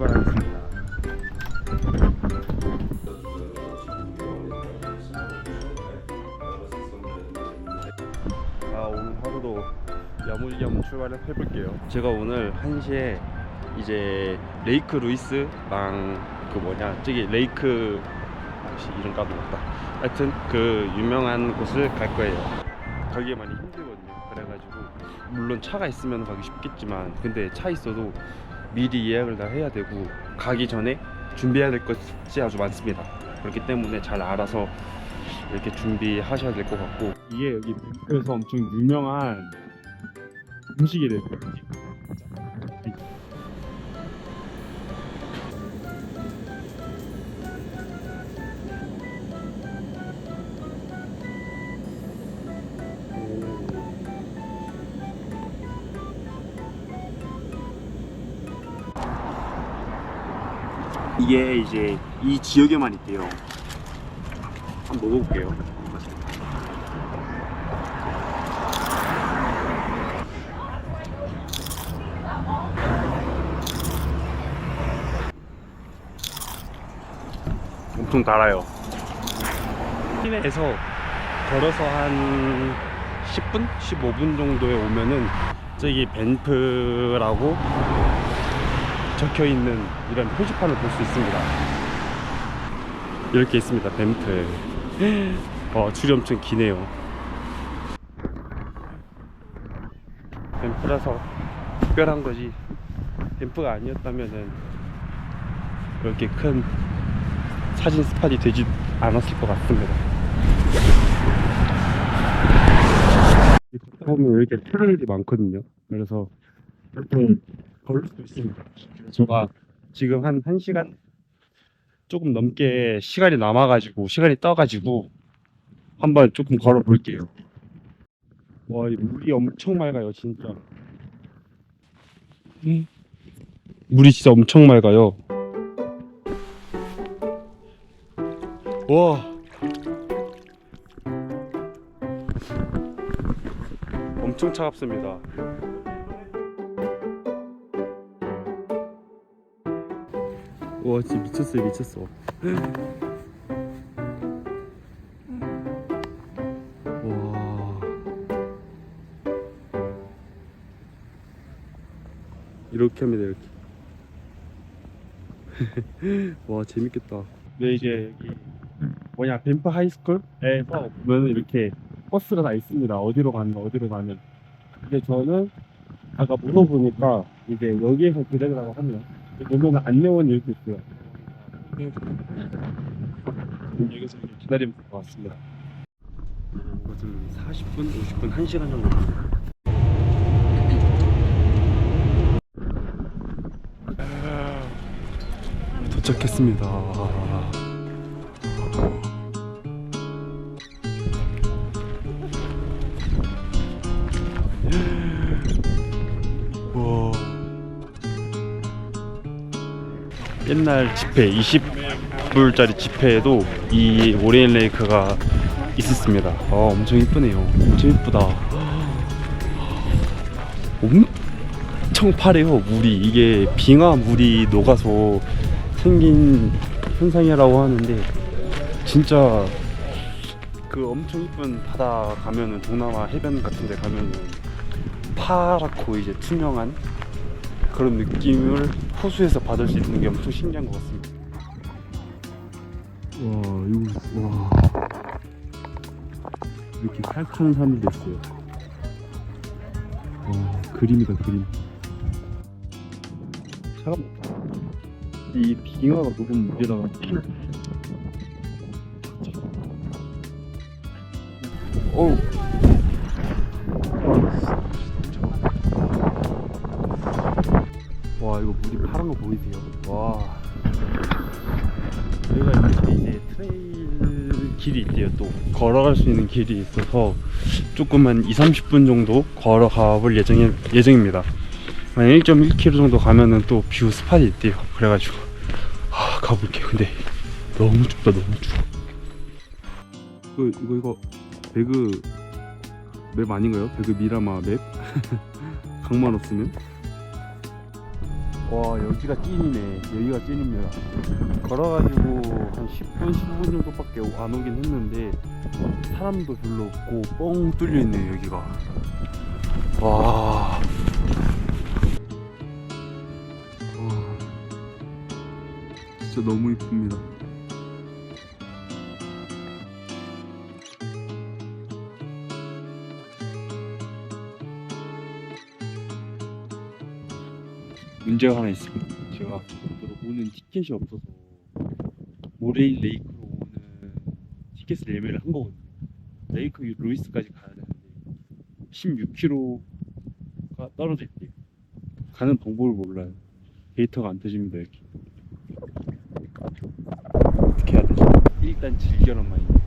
출발하겠습니다. 아 오늘 하루도 야무지게 한번 출발을 해볼게요. 제가 오늘 1시에 이제 레이크 루이스랑 그 뭐냐 저기 레이크 혹시 이름 까먹었다. 하여튼 그 유명한 곳을 갈 거예요. 가기 많이 힘들거든요. 그래가지고 물론 차가 있으면 가기 쉽겠지만 근데 차 있어도 미리 예약을 다 해야 되고 가기 전에 준비해야 될 것이 아주 많습니다. 그렇기 때문에 잘 알아서 이렇게 준비하셔야 될 것 같고 이게 여기 밴프에서 엄청 유명한 음식이래요. 이게 이제 이 지역에만 있대요. 한번 먹어볼게요. 엄청 달아요. 시내에서 걸어서 한 10분? 15분 정도에 오면은 저기 벤프라고 적혀 있는 이런 표지판을 볼 수 있습니다. 이렇게 있습니다. 뱀프. 어, 줄이 엄청 기네요. 뱀프라서 특별한 거지. 뱀프가 아니었다면은 이렇게 큰 사진 스팟이 되지 않았을 것 같습니다. 걷다 보면 이렇게 트레일이 많거든요. 그래서 이렇게 걸을 수 있습니다. 제가 지금 한 1시간 조금 넘게 시간이 남아가지고 시간이 떠가지고 한번 조금 걸어 볼게요. 와, 이 물이 엄청 맑아요, 진짜. 음. 물이 진짜 엄청 맑아요. 와. 엄청 차갑습니다. 와 진짜 미쳤어요 미쳤어. 와. 이렇게 합니다 이렇게. 와 재밌겠다. 네 이제 여기 뭐냐 뱀프 하이스쿨에서 보면 이렇게 버스가 다 있습니다. 어디로 가는 어디로 가는 근데 저는 아까 물어보니까 이제 여기에서 기다리라고 하면 보면 안내원이 이렇게 있어요. 여기서 이렇게 기다리면 될것 같습니다. 이것은 40분, 50분, 1시간 정도. 도착했습니다. 옛날 지폐 20불짜리 지폐에도 이 오리엔 레이크가 있었습니다. 어, 엄청 이쁘네요. 엄청 이쁘다. 엄청 파래요 물이 이게 빙하 물이 녹아서 생긴 현상이라고 하는데 진짜 그 엄청 이쁜 바다 가면은 동남아 해변 같은 데 가면은 파랗고 이제 투명한 그런 느낌을 호수에서 받을 수 있는 게 엄청 신기한 것 같습니다. 와, 이거 와 이렇게 칼칼한 산이 됐어요. 와, 그림이다 그림. 차갑다. 이 빙하가 녹은 물이라가 어우. 와 이거 물이 파란 거 보이세요? 와. 여기가 이렇게 이제 트레일 길이 있대요 또. 걸어갈 수 있는 길이 있어서 조금 한 2, 30분 정도 걸어가 볼 예정이, 예정입니다. 한 1.1km 정도 가면은 또 뷰 스팟이 있대요. 그래가지고. 아, 가볼게요. 근데 너무 춥다 너무 추워. 이거 이거 이거 배그 맵 아닌가요? 배그 미라마 맵? 강만 없으면 와 여기가 찐이네. 여기가 찐입니다. 걸어가지고 한 10분 15분 정도밖에 안 오긴 했는데 사람도 별로 없고 뻥 뚫려 있네요 여기가. 와. 와. 진짜 너무 이쁩니다 문제가 하나 있습니다. 제가 오는 티켓이 없어서 모레일 레이크로 오는 티켓을 예매를 한 거거든요. 레이크 루이스까지 가야 되는데 16km가 떨어져 있대요. 가는 방법을 몰라요. 데이터가 안 터집니다 이렇게. 어떻게 해야 되죠? 일단 즐겨란 말이에요.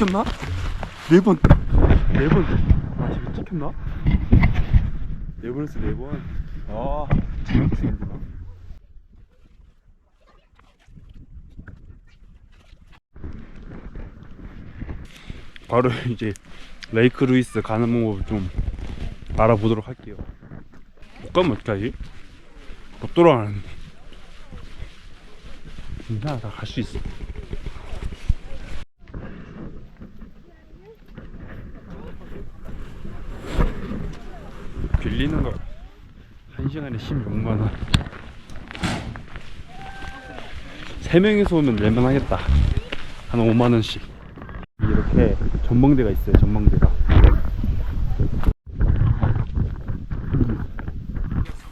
찍혔나? 네 번. 네 번. 아, 지금 찍혔나? 네 번에서 네 번. 아, 장학생이구나. 바로 이제 레이크 루이스 가는 방법을 좀 알아보도록 할게요. 못 가면 어떡하지? 못 돌아가는데. 괜찮아, 다갈수 있어. 빌리는 거. 1시간에 16만원. 3명이서 오면 낼만 하겠다. 한 5만원씩. 이렇게 전망대가 있어요 전망대가.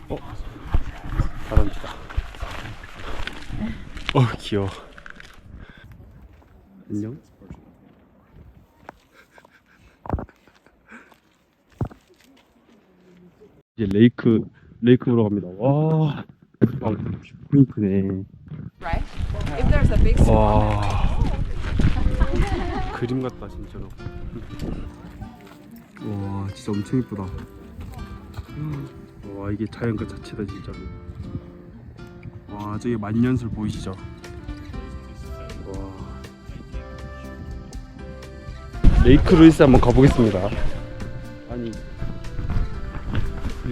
어? 다람쥐다. 어 귀여워. 안녕 이제 레이크 레이크로 갑니다. 와, 아, 포인트네. right? If there's a big 와, 그림 같다 진짜로. 와, 진짜 엄청 이쁘다. 와, 이게 자연과 자체다 진짜로. 와, 저기 만년술 보이시죠? 와. 레이크 루이스 한번 가보겠습니다. 아니,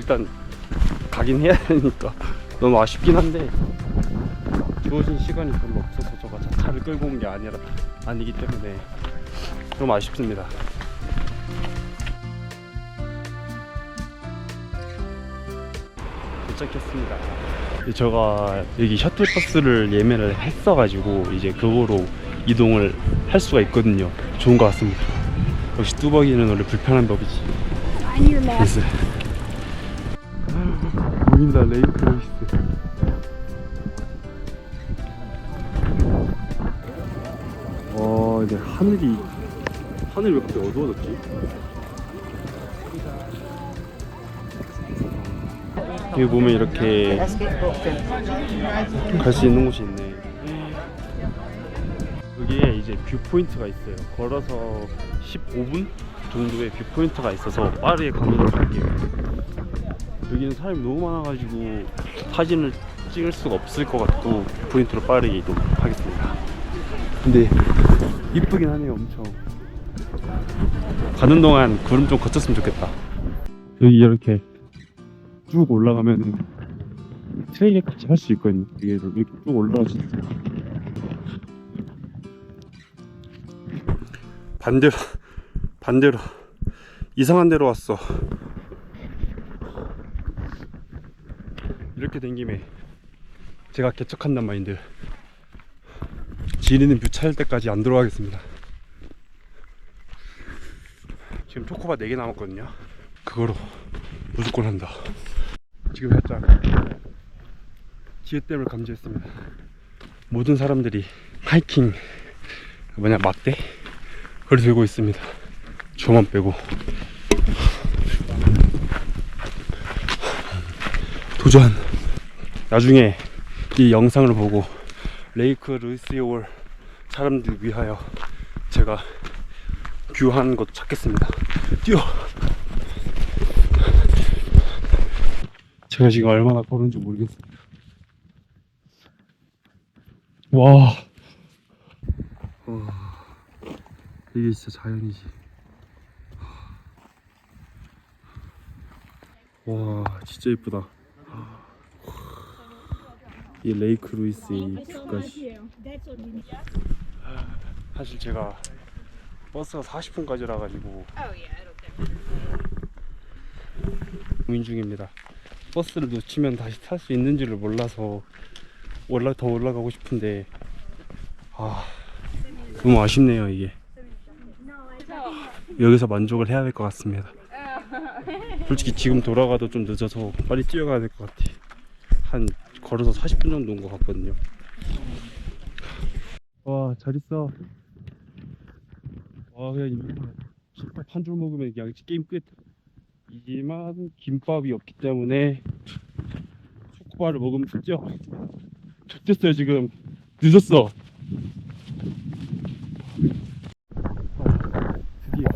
일단 가긴 해야 되니까 너무 아쉽긴 한데 주어진 시간이 별로 없어서 저가 차- 차를 끌고 온 게 아니라 아니기 때문에 좀 아쉽습니다. 도착했습니다. 제가 여기 셔틀버스를 예매를 했어가지고 이제 그거로 이동을 할 수가 있거든요. 좋은 것 같습니다. 역시 뚜벅이는 원래 불편한 법이지. 그래서 보인다 레이크 루이스. 와 이제 하늘이 하늘이 왜 갑자기 어두워졌지? 여기 보면 이렇게 갈 수 있는 곳이 있네. 여기에 이제 뷰 포인트가 있어요. 걸어서 15분 정도의 뷰 포인트가 있어서 빠르게 가보도록 할게요 여기는 사람이 너무 많아가지고 사진을 찍을 수가 없을 것 같고 포인트로 빠르게 이동하겠습니다. 근데 이쁘긴 하네요, 엄청. 가는 동안 구름 좀 거쳤으면 좋겠다. 여기 이렇게 쭉 올라가면 트레일 같이 할 수 있거든요. 이게 이렇게 쭉 있어요. 반대로, 반대로. 이상한 데로 왔어. 이렇게 된 김에 제가 개척한단 마인드 지리는 뷰 찾을 때까지 안 들어가겠습니다. 지금 초코바 4개 남았거든요. 그거로 무조건 한다. 지금 살짝 기회됨을 감지했습니다. 모든 사람들이 하이킹 뭐냐 막대? 그걸 들고 있습니다. 저만 빼고 도전 나중에 이 영상을 보고 레이크 루이스에 올 사람들 위하여 제가 뷰한 곳 찾겠습니다. 뛰어. 제가 지금 얼마나 걸은지 모르겠습니다. 와. 와. 이게 진짜 자연이지. 와, 진짜 예쁘다. 이 레이크 루이스의 이 뷰까지. 사실 제가 버스가 40분까지라 가지고. 고민 중입니다. 버스를 놓치면 다시 탈 수 있는지를 몰라서 올라 더 올라가고 싶은데 아 너무 아쉽네요 이게 여기서 만족을 해야 될 것 같습니다. 솔직히 지금 돌아가도 좀 늦어서 빨리 뛰어가야 될 것 같아. 한 걸어서 40분 정도 온 것 같거든요. 와 잘 있어. 와 그냥 김밥 한 줄 먹으면 그냥 게임 끝. 이지만 김밥이 없기 때문에 초코바를 먹으면 진짜 좋겠어요 지금 늦었어. 아, 드디어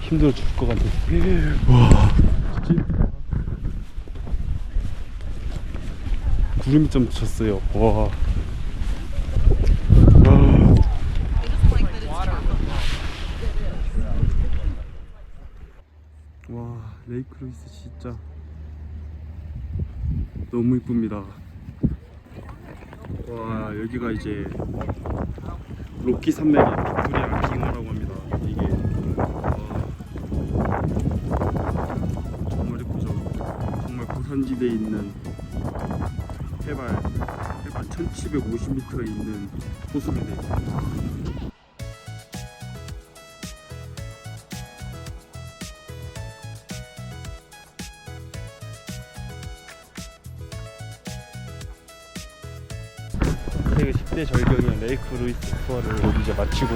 힘들어 죽을 것 같아. 와 진짜 예쁘다. 구름이 좀 졌어요. 와. 아. 와 레이크 루이스 진짜 너무 이쁩니다 와 여기가 이제 로키 산맥의 빅토리아 킹하라고 합니다 이게 와 정말 예쁘죠 정말 고산지대에 있는 해발 해발 1750m에 있는 호수인데 세계 10대 절경인 레이크 루이스 투어를 이제 마치고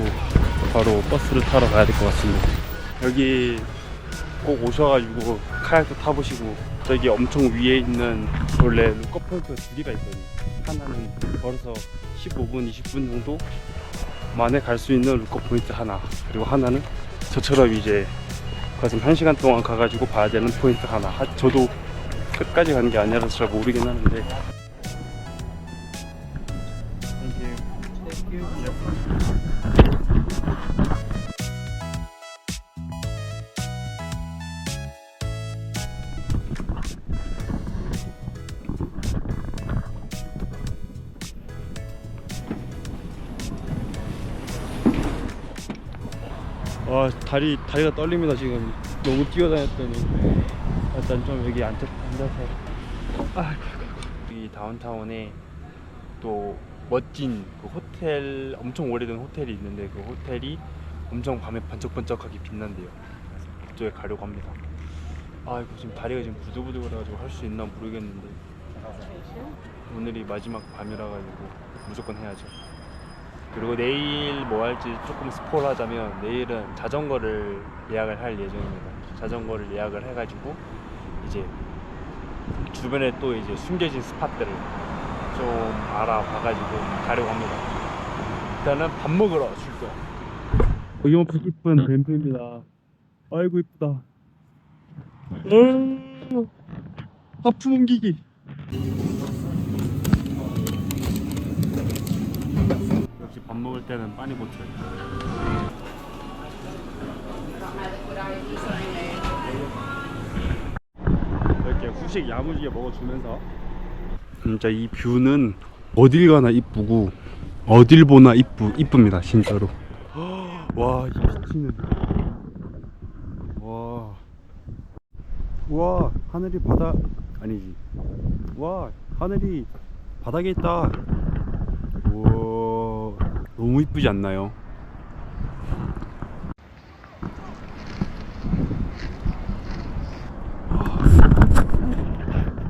바로 버스를 타러 가야 될 것 같습니다. 여기 꼭 오셔가지고 카약도 타보시고 저기 엄청 위에 있는 원래 루커포인트가 두 개가 있거든요. 하나는 걸어서 15분, 20분 정도 만에 갈 수 있는 루커 포인트 하나 그리고 하나는 저처럼 이제 가서 한 시간 동안 가가지고 봐야 되는 포인트 하나. 하- 저도 끝까지 간게 아니라서 잘 모르긴 하는데 다리 다리가 떨립니다 지금. 너무 뛰어다녔더니. 일단 좀 여기 앉아, 앉아서. 아이고 이 다운타운에 또 멋진 그 호텔 엄청 오래된 호텔이 있는데 그 호텔이 엄청 밤에 번쩍번쩍하게 빛난대요. 그래서 그쪽에 가려고 합니다. 아이고 지금 다리가 지금 부들부들해가지고 할 수 있나 모르겠는데. 오늘이 마지막 밤이라 가지고 무조건 해야죠 그리고 내일 뭐 할지 조금 스포를 하자면 내일은 자전거를 예약을 할 예정입니다. 자전거를 예약을 해가지고 이제 주변에 또 이제 숨겨진 스팟들을 좀 알아봐가지고 가려고 합니다. 일단은 밥 먹으러 출동. 여기만 보고 이쁜 뱀프입니다. 아이고 이쁘다. 음, 하품 옮기기. 역시 밥 먹을 때는 빠니보틀. 이렇게 후식 야무지게 먹어주면서 진짜 이 뷰는 어딜 가나 이쁘고 어딜 보나 이쁘 이쁩니다 진짜로. 와, 이 미치는. 와. 와, 하늘이 바다 아니지. 와, 하늘이 바닥에 있다. 너무 이쁘지 않나요?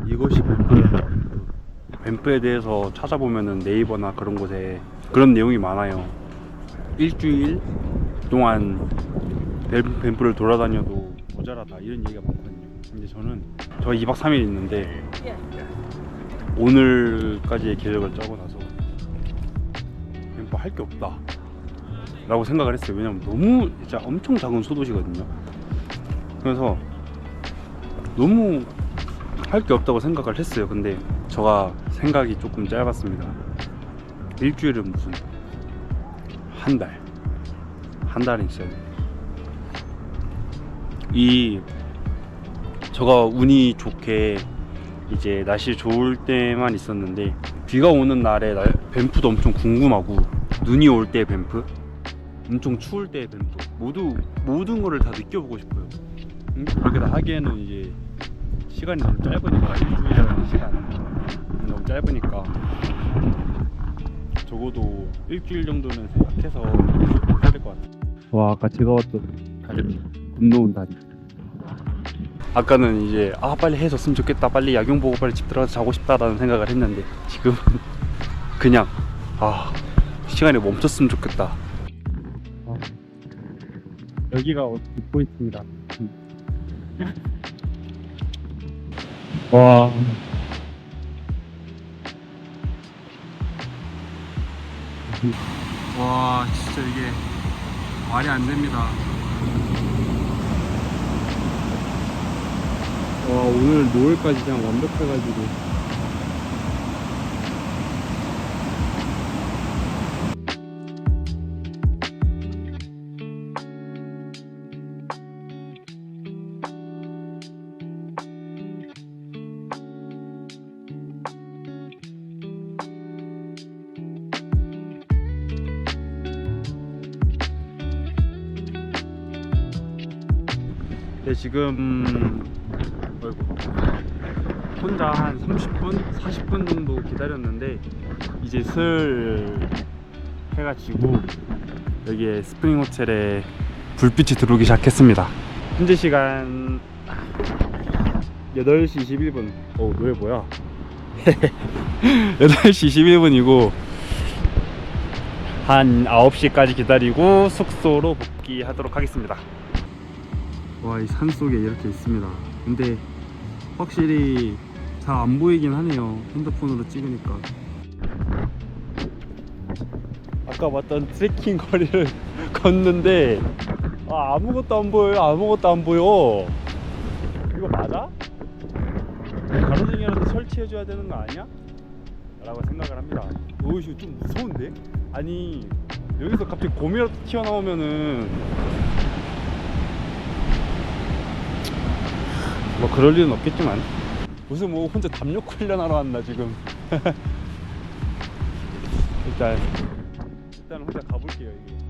이것이 뱀프입니다. 뱀프에 대해서 찾아보면은 네이버나 그런 곳에 그런 내용이 많아요. 일주일 동안 뱀- 뱀프를 돌아다녀도 모자라다 이런 얘기가 많거든요. 근데 저는 저 2박 3일 있는데 오늘까지의 계획을 짜고 나서 뱀프 할 게 없다. 라고 생각을 했어요. 왜냐면 너무 진짜 엄청 작은 소도시거든요. 그래서 너무 할 게 없다고 생각을 했어요. 근데 제가 생각이 조금 짧았습니다. 일주일은 무슨 한 달 한 달은 있어야 이 제가 운이 좋게 이제 날씨 좋을 때만 있었는데 비가 오는 날에 날, 밴프도 엄청 궁금하고 눈이 올때 밴프 엄청 추울 때 밴프 모두 모든 거를 다 느껴보고 싶어요. 음, 그렇게 다 하기에는 이제 시간이 너무 짧으니까 일주일이라는 시간. 너무 짧으니까. 적어도 일주일 정도는 생각해서 해야 될 것 같아요. 와 아까 제가 왔던 다리 건너온 다리. 아까는 이제 아 빨리 해줬으면 좋겠다. 빨리 야경 보고 빨리 집 들어가서 자고 싶다라는 생각을 했는데 지금은 그냥 아 시간이 멈췄으면 좋겠다. 여기가 웃고 있습니다. 와. 와 진짜 이게 말이 안 됩니다. 와 오늘 노을까지 그냥 완벽해가지고 지금. 혼자 한 30분, 40분 정도 기다렸는데 이제 슬 해가 지고 여기에 스프링 호텔에 불빛이 들어오기 시작했습니다. 현재 시간 8시 21분. 어, 노래 뭐야? 8시 21분이고 한 9시까지 기다리고 숙소로 복귀하도록 하겠습니다. 와, 이 산 속에 이렇게 있습니다. 근데 확실히 잘 안 보이긴 하네요. 핸드폰으로 찍으니까. 아까 봤던 트레킹 거리를 걷는데 아, 아무것도 안 보여요. 아무것도 안 보여. 이거 맞아? 가로등이라도 설치해줘야 되는 거 아니야? 라고 생각을 합니다. 오, 이거 좀 무서운데? 아니, 여기서 갑자기 곰이라도 튀어나오면은 뭐 그럴 일은 없겠지만. 무슨 뭐 혼자 담력 훈련하러 왔나 지금? 일단. 일단 혼자 가볼게요 이게. 아